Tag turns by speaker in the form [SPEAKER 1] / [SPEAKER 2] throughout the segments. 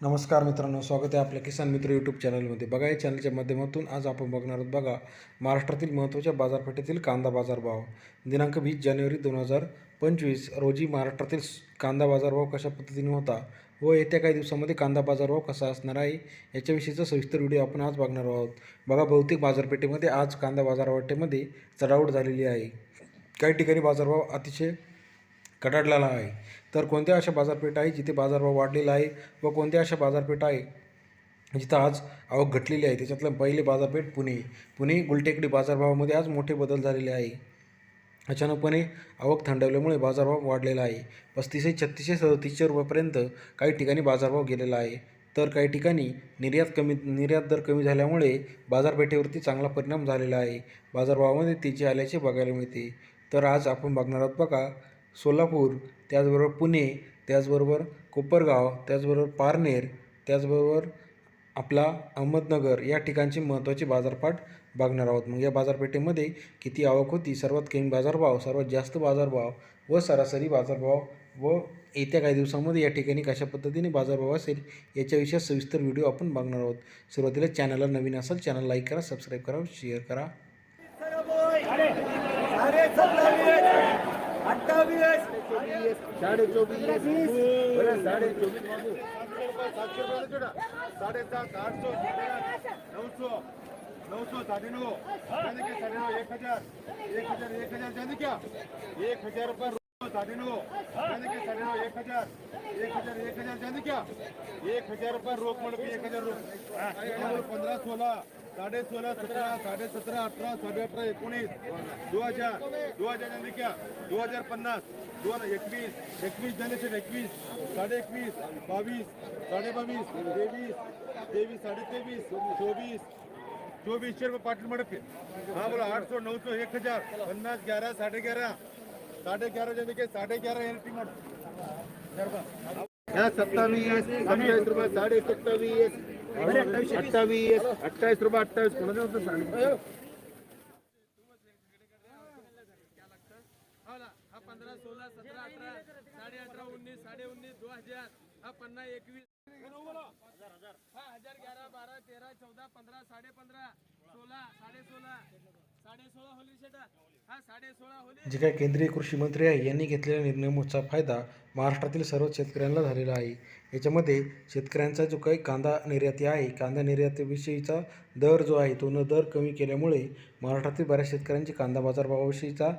[SPEAKER 1] नमस्कार मित्रांनो स्वागत आहे आपल्या किसान मित्र यूट्यूब चॅनलमध्ये बघा या चॅनलच्या माध्यमातून आज आपण बघणार आहोत बघा महाराष्ट्रातील महत्त्वाच्या बाजारपेठेतील कांदा बाजारभाव दिनांक वीस जानेवारी दोन हजार पंचवीस रोजी महाराष्ट्रातील कांदा बाजारभाव कशा पद्धतीने होता व येत्या काही दिवसामध्ये कांदा बाजारभाव कसा असणार आहे याच्याविषयीचा सविस्तर व्हिडिओ आपण आज बघणार आहोत. बघा बहुतेक बाजारपेठेमध्ये आज कांदा बाजारपेठेमध्ये चढावट झालेली आहे. काही ठिकाणी बाजारभाव अतिशय कडाडलेला आहे. तर कोणत्या अशा बाजारपेठ आहे जिथे बाजारभाव वाढलेला आहे व कोणत्या अशा बाजारपेठ आहे जिथं आज आवक घटलेली आहे? त्याच्यातलं पहिले बाजारपेठ पुणे. पुणे गुलटेकडी बाजारभावामध्ये आज मोठे बदल झालेले आहे. अचानकपणे आवक थंडावल्यामुळे बाजारभाव वाढलेला आहे. पस्तीसशे छत्तीसशे सदतीसशे रुपयापर्यंत काही ठिकाणी बाजारभाव गेलेला आहे. तर काही ठिकाणी निर्यात कमी निर्यात दर कमी झाल्यामुळे बाजारपेठेवरती चांगला परिणाम झालेला आहे. बाजारभावामध्ये तेजी आल्याचे बघायला मिळते. तर आज आपण बघणार आहोत बघा सोलापूर त्याचबरोबर पुणे त्याचबरोबर कोपरगाव त्याचबरोबर पारनेर त्याचबरोबर आपला अहमदनगर या ठिकाणची महत्त्वाची बाजारपाठ बघणार आहोत. मग या बाजारपेठेमध्ये किती आवक होती? सर्वात कमी बाजारभाव सर्वात जास्त बाजारभाव व सरासरी बाजारभाव व येत्या काही दिवसांमध्ये या ठिकाणी कशा पद्धतीने बाजारभाव असेल याच्याविषयी सविस्तर व्हिडिओ आपण बघणार आहोत. सुरुवातीला चॅनलला नवीन असेल चॅनल लाईक करा सबस्क्राईब करा शेअर करा.
[SPEAKER 2] अठ्ठावीस. साडे चोवीस बरं, साडे चोवीस. साडेसात आठशे नऊशे नऊशे साडे नऊ साडे नऊ एक हजार. एक हजार एक हजार. जाने क्या एक हजार रुपये साडे नऊ जाने क्या साडे नऊ एक हज़ार एक हज़ार एक हज़ार, जाने क्या? एक हज़ार रुपये रोख म्हणून एक हज़ार रोख पंधरा सोळा साडे सोळा सतरा साडे सतरा अठरा साडे अठरा एकोणीस दो हज़ार दो हज़ार जाने क्या? दो हज़ार पन्नास दोन एकवीस एकवीस जाने से एकवीस एकवीस बावीस साडे बावीस तेवीस तेवीस साडे तेवीस चोवीस चोवीसशे रुपये पाटील मडप हाँ बोला, आठ सौ, नौ सौ, एक हज़ार, पन्नास, ग्यारह, साढ़े ग्यारह। साढ़े ग्यारह जाने के साढ़े ग्यारह यहाँ सत्तावीस सत्तावीस रुपये साढ़े सत्तावीस अट्ठावीस अट्ठाईस रुपये अट्ठाईस कोणाला होतं सांग
[SPEAKER 3] हा पंधरा सोळा सतरा अठरा साडे अठरा उन्नीस साडे उन्नीस दो हजार हा पन्नास एकवीस. बारा तेरा चौदा पंधरा साडे पंधरा सोळा साडे सोळा साडे सोळा होली शेटा. हा साडे सोळा होली.
[SPEAKER 1] जे काही केंद्रीय कृषी मंत्री आहे यांनी घेतलेल्या निर्णयाचा फायदा महाराष्ट्रातील सर्व शेतकऱ्यांना झालेला आहे. याच्यामध्ये शेतकऱ्यांचा जो काही कांदा निर्याती आहे कांदा निर्यातीविषयीचा दर जो आहे तो न दर कमी केल्यामुळे महाराष्ट्रातील बऱ्याच शेतकऱ्यांची कांदा बाजारभावाविषयीचा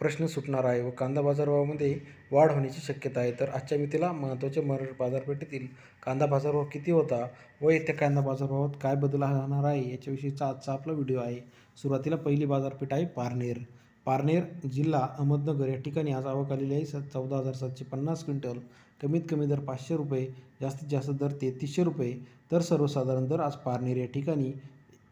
[SPEAKER 1] प्रश्न सुटणार आहे व कांदा बाजारभावामध्ये वाढ होण्याची शक्यता आहे. तर आजच्या मितीला महत्त्वाच्या मर बाजारपेठेतील कांदा बाजारभाव किती होता व येत्या कांदा बाजारभावात काय बदल होणार आहे याच्याविषयीचा आजचा आपला व्हिडिओ आहे. सुरुवातीला पहिली बाजारपेठ आहे पारनेर. पारनेर जिल्हा अहमदनगर या ठिकाणी आज आवक आलेली आहे. स चौदा हजार सातशे पन्नास क्विंटल. कमीत कमी दर पाचशे रुपये जास्तीत जास्त दर तेहतीसशे रुपये. तर सर्वसाधारण दर आज पारनेर या ठिकाणी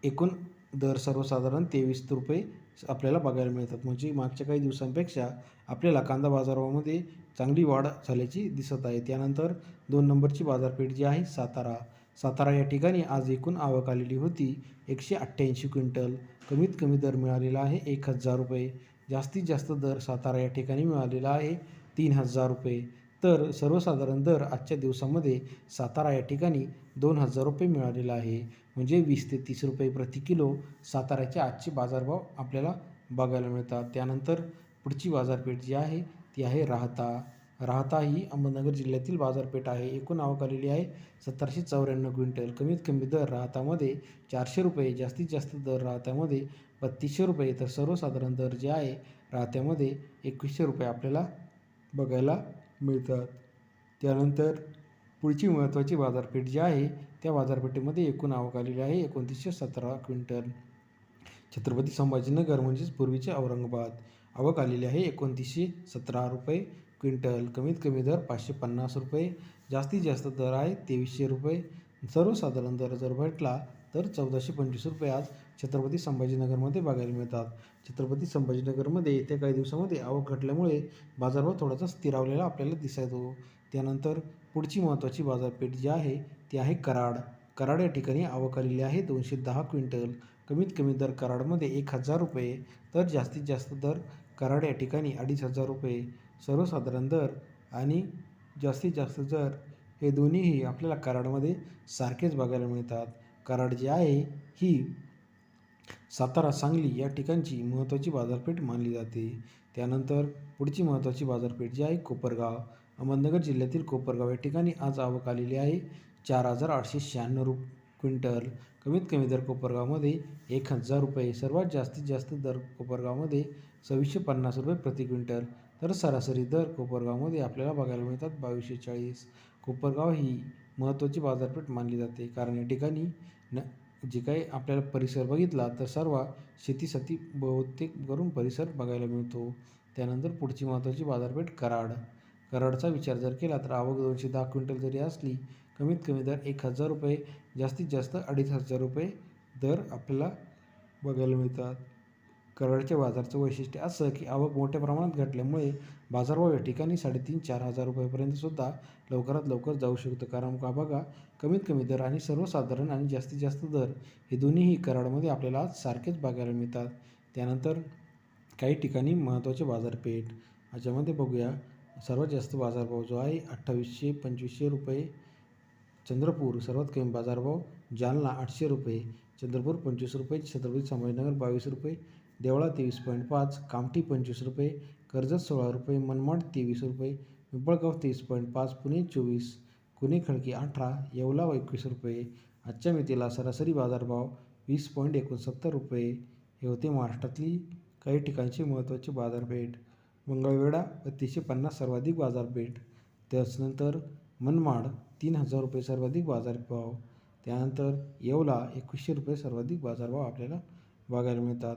[SPEAKER 1] एकूण दर सर्वसाधारण तेवीस रुपये आपल्याला बघायला मिळतात. म्हणजे मागच्या काही दिवसांपेक्षा आपल्याला कांदा बाजारामध्ये चांगली वाढ झाल्याची दिसत आहे. त्यानंतर दोन नंबरची बाजारपेठ जी आहे सातारा. सातारा या ठिकाणी आज एकूण आवक आलेली होती एकशे अठ्ठ्याऐंशी क्विंटल. कमीत कमी दर मिळालेला आहे एक हजार रुपये. जास्तीत जास्त दर सातारा या ठिकाणी मिळालेला आहे तीन हजार रुपये. तर सर्वसाधारण दर आजच्या दिवसामध्ये सातारा या ठिकाणी दोन हजार रुपये मिळालेला आहे. म्हणजे वीस ते तीस रुपये प्रति किलो साताऱ्याचे आजचे बाजारभाव आपल्याला बघायला मिळतात. त्यानंतर पुढची बाजारपेठ जी आहे ती आहे राहता. राहता ही अहमदनगर जिल्ह्यातील बाजारपेठ आहे. एकूण आवक आलेली आहे सत्तरशे चौऱ्याण्णव क्विंटल. कमीत कमी दर राहतामध्ये चारशे रुपये जास्तीत जास्त दर राहत्यामध्ये बत्तीसशे रुपये. तर सर्वसाधारण दर जे आहे राहत्यामध्ये एकवीसशे रुपये आपल्याला बघायला मिळतात. त्यानंतर पुढची महत्त्वाची बाजारपेठ जी आहे त्या बाजारपेठेमध्ये एकूण आवक आलेली आहे एकोणतीसशे सतरा क्विंटल. छत्रपती संभाजीनगर म्हणजेच पूर्वीचे औरंगाबाद. आवक आलेली आहे एकोणतीसशे सतरा रुपये क्विंटल. कमीत कमी दर पाचशे पन्नास रुपये. जास्तीत जास्त दर आहे तेवीसशे रुपये. सर्वसाधारण दर जर भेटला तर चौदाशे पंचवीस रुपये आज छत्रपती संभाजीनगरमध्ये बघायला मिळतात. छत्रपती संभाजीनगरमध्ये येत्या काही दिवसामध्ये आवक घटल्यामुळे बाजारभाव थोडासा स्थिरावलेला आपल्याला दिसायचो. त्यानंतर पुढची महत्त्वाची बाजारपेठ जी आहे ती आहे कराड. कराड या ठिकाणी आवक आलेली आहे दोनशे दहा क्विंटल. कमीत कमी दर कराडमध्ये एक हजार रुपये. तर जास्तीत जास्त दर कराड या ठिकाणी अडीच हजार रुपये. सर्वसाधारण दर आणि जास्तीत जास्त दर हे दोन्हीही आपल्याला कराडमध्ये सारखेच बघायला मिळतात. कराड जी आहे ही सातारा सांगली या ठिकाणची महत्त्वाची बाजारपेठ मानली जाते. त्यानंतर पुढची महत्त्वाची बाजारपेठ जी आहे कोपरगाव. अहमदनगर जिल्ह्यातील कोपरगाव या ठिकाणी आज आवक आलेली आहे. चार हजार आठशे शहाण्णव रु क्विंटल. कमीत कमी दर कोपरगावमध्ये एक हजार रुपये. सर्वात जास्तीत जास्त दर कोपरगावमध्ये सव्वीसशे पन्नास रुपये प्रति क्विंटल. तर सरासरी दर कोपरगावमध्ये आपल्याला बघायला मिळतात बावीसशे चाळीस. कोपरगाव ही महत्त्वाची बाजारपेठ मानली जाते. कारण या ठिकाणी न जे काही आपल्याला परिसर बघितला तर सर्व शेतीसाठी बहुतेक करून परिसर बघायला मिळतो. त्यानंतर पुढची महत्त्वाची बाजारपेठ कराड. कराडचा विचार जर केला तर आवक दोनशे दहा क्विंटल जरी असली कमीत कमी दर एक हजार रुपये जास्तीत जास्त अडीच हजार रुपये दर आपल्याला बघायला मिळतात. कराडच्या बाजारचं वैशिष्ट्य असं की आवक मोठ्या प्रमाणात घटल्यामुळे बाजारभाव या ठिकाणी साडेतीन चार हजार रुपयापर्यंतसुद्धा लवकरात लवकर जाऊ शकतो. कारण का बघा कमीत कमी दर आणि सर्वसाधारण आणि जास्तीत जास्त दर हे दोन्हीही कराडमध्ये आपल्याला आज सारखेच बघायला मिळतात. त्यानंतर काही ठिकाणी महत्त्वाचे बाजारपेठ. याच्यामध्ये बघूया सर्वात जास्त बाजारभाव जो आहे अठ्ठावीसशे पंचवीसशे रुपये चंद्रपूर. सर्वात कमी बाजारभाव जालना आठशे रुपये. चंद्रपूर पंचवीस रुपये छत्रपती संभाजीनगर बावीस रुपये देवळा तेवीस पॉईंट पाच कामठी पंचवीस रुपये कर्जत सोळा रुपये मनमाड तेवीस रुपये पिंपळगाव तेवीस पॉईंट पाच पुणे चोवीस कुणे खडकी अठरा येवला एकवीस रुपये आजच्या मितीला सरासरी बाजारभाव वीस पॉईंट एकोणसत्तर रुपये. हे होते महाराष्ट्रातली काही ठिकाणची महत्त्वाची बाजारपेठ मंगळवेढा बत्तीसशे पन्नास सर्वाधिक बाजारपेठ त्याचनंतर मनमाड तीन हजार रुपये सर्वाधिक बाजारभाव. त्यानंतर येवला एकवीसशे रुपये सर्वाधिक बाजारभाव आपल्याला बघायला मिळतात.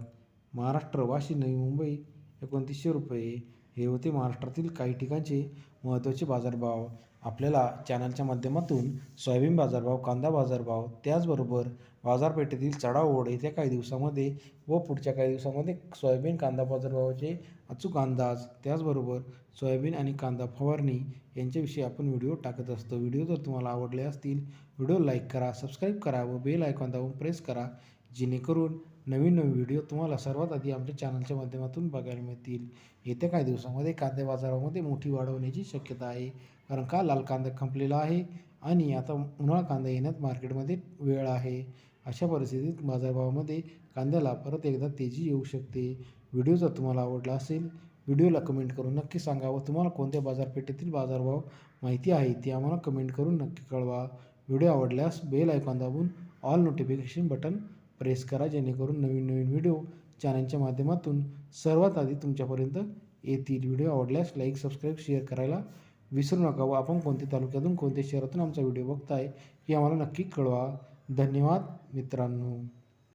[SPEAKER 1] महाराष्ट्र वाशी नवी मुंबई एकोणतीसशे रुपये. हे होते महाराष्ट्रातील काही ठिकाणचे महत्त्वाचे बाजारभाव. आपल्याला चॅनलच्या माध्यमातून सोयाबीन बाजारभाव कांदा बाजारभाव त्याचबरोबर बाजारपेठेतील चढाओढ येत्या काही दिवसामध्ये व पुढच्या काही दिवसामध्ये सोयाबीन कांदा बाजारभावाचे अचूक अंदाज. त्याचबरोबर सोयाबीन आणि कांदा फवारणी यांच्याविषयी आपण व्हिडिओ टाकत असतो. व्हिडिओ जर तुम्हाला आवडले असतील व्हिडिओ लाईक करा सबस्क्राईब करा व बेल आयकॉन दाबून प्रेस करा जेणेकरून नवीन नवीन व्हिडिओ तुम्हाला सर्वात आधी आमच्या चॅनलच्या माध्यमातून बघायला मिळतील. येत्या काही दिवसामध्ये कांदे बाजारामध्ये मोठी वाढ होण्याची शक्यता आहे. कारण का? लाल कांदा खंपलेला आहे आणि आता उन्हाळा कांदा येण्यात मार्केटमध्ये वेळ आहे. अशा परिस्थितीत बाजारभावामध्ये कांद्याला परत एकदा तेजी येऊ शकते. व्हिडिओ जर तुम्हाला आवडला असेल व्हिडिओला कमेंट करून नक्की सांगा व तुम्हाला कोणत्या बाजारपेठेतील बाजारभाव माहिती आहे ती आम्हाला कमेंट करून नक्की कळवा. व्हिडिओ आवडल्यास बेल आयकॉन दाबून ऑल नोटिफिकेशन बटन प्रेस करा जेणेकरून नवीन नवीन व्हिडिओ चॅनलच्या माध्यमातून सर्वात आधी तुमच्यापर्यंत येतील. व्हिडिओ आवडल्यास लाईक सबस्क्राईब शेअर करायला विसरू नका व आपण कोणत्या तालुक्यातून कोणत्या शहरातून आमचा व्हिडिओ बघताय हे आम्हाला नक्की कळवा. धन्यवाद मित्रांनो.